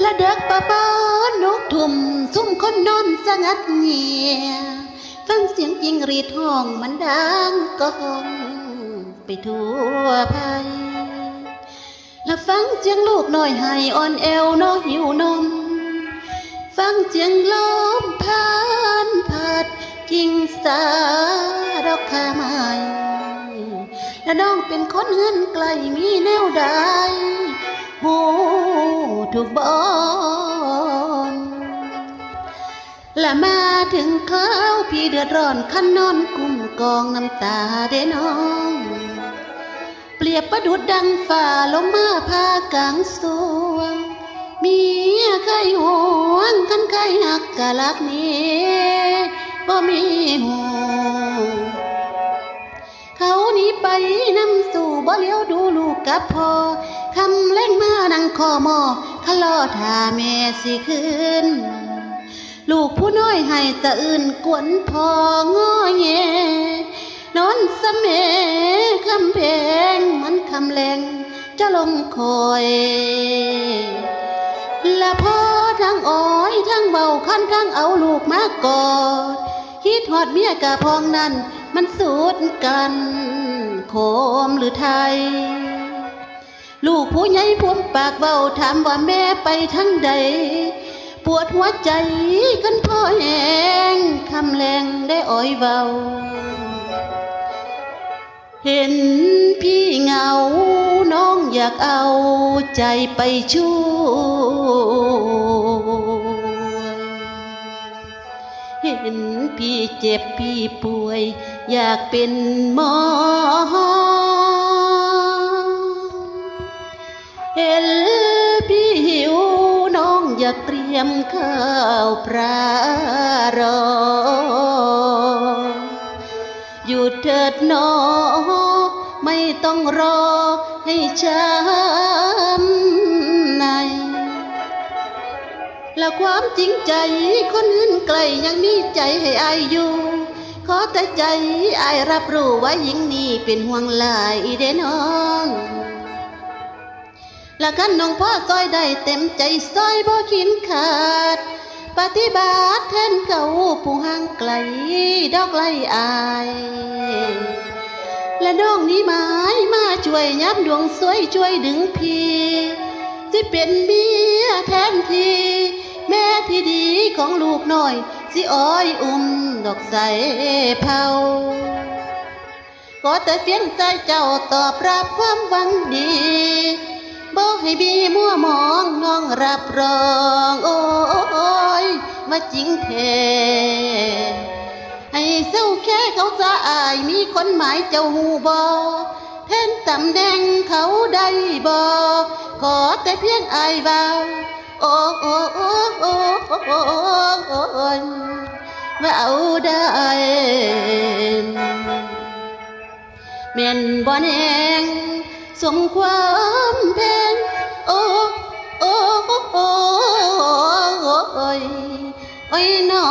และเด็กปะปานนกทุ่มซุ่มคนนอนสงัดเงียฟังเสียงยิงรีดห้องมันดังก้องไปทั่วภัยและฟังเสียงลูกน้อยให้อ่อนแอวน้อหิวนม ฟังเสียงลมผ่านพัดกิ่งสาดอกขาไม้และน้องเป็นคนเฮือนไกลมีแนวใดหู ถูกบอนและมาถึงคราพี่เดือดร้อนขันนอนกุ้มกองน้ำตาเด้น้อง เปรียบประดุดดังฝ่าลมมาพากลางสวง มีใครห่วงกันใครหักกะลักนี้บ่มีหูเขานี้ไปน้ำส บ่เลี้ยวดูลูกกับพ่อคำเล่นมานังคอหมอขะลอท่าแม่สิคืนลูกผู้น้อยให้ตะอื่นกวนพองอแงนอนสเมคำเพงมันคำแรงจะลงคอยและพ่อทั้งอ้อยทั้งเบาคันทั้งเอาลูกมากอดคิดหอดเมียกะพองนั้นมันสูดกัน โคมหรือไทย ลูกผู้ใหญ่พวมปากเบาถามว่าแม่ไปทั้งใด ปวดหัวใจกันพ่อแหงคำแรงได้อ้อยเบา เห็นพี่เหงา น้องอยากเอาใจไปช่วยเห็นพี่เจ็บพี่ป่วย อยากเป็นหมอ ยมข้าวปลารอ หยุดเถิดนอ ไม่ต้องรอให้ช้ำใน และความจริงใจคนอื่นไกลยังมีใจให้อายอยู่ ขอแต่ใจอายรับรู้ว่าหญิงนี้เป็นห่วงหลายเด้น้อง ละกันน้องพ่อซอยได้เต็มใจซอยบ่ขินขาด ปฏิบัติแทนเขาผู้ห่างไกลดอกไล่อาย และน้องนี้หมายมาช่วยยับดวงสวยช่วยดึงพี่สิเป็นเมียแทนทีแม่ที่ดีของลูกน้อย สิอ้อยอุ้มดอกใสเผาก็แต่เพียงใจเจ้าตอบรับความหวังดี บอกให้บีมัวมองน้องรับรองโอ้ยมาจริงแท้ให้เศร้าแค่เขาจะอายมีคนหมายเจ้าหูบอแทนตำแหน่งเขาได้บอขอแต่เพียงอายเบาโอ้โอ้โอ้โอ้โอ้โอ้ว่าเอาได้เมียนบ่แนง สมความแพงโอ้โอ้โอ้โอ้ยโอ้ยน้อ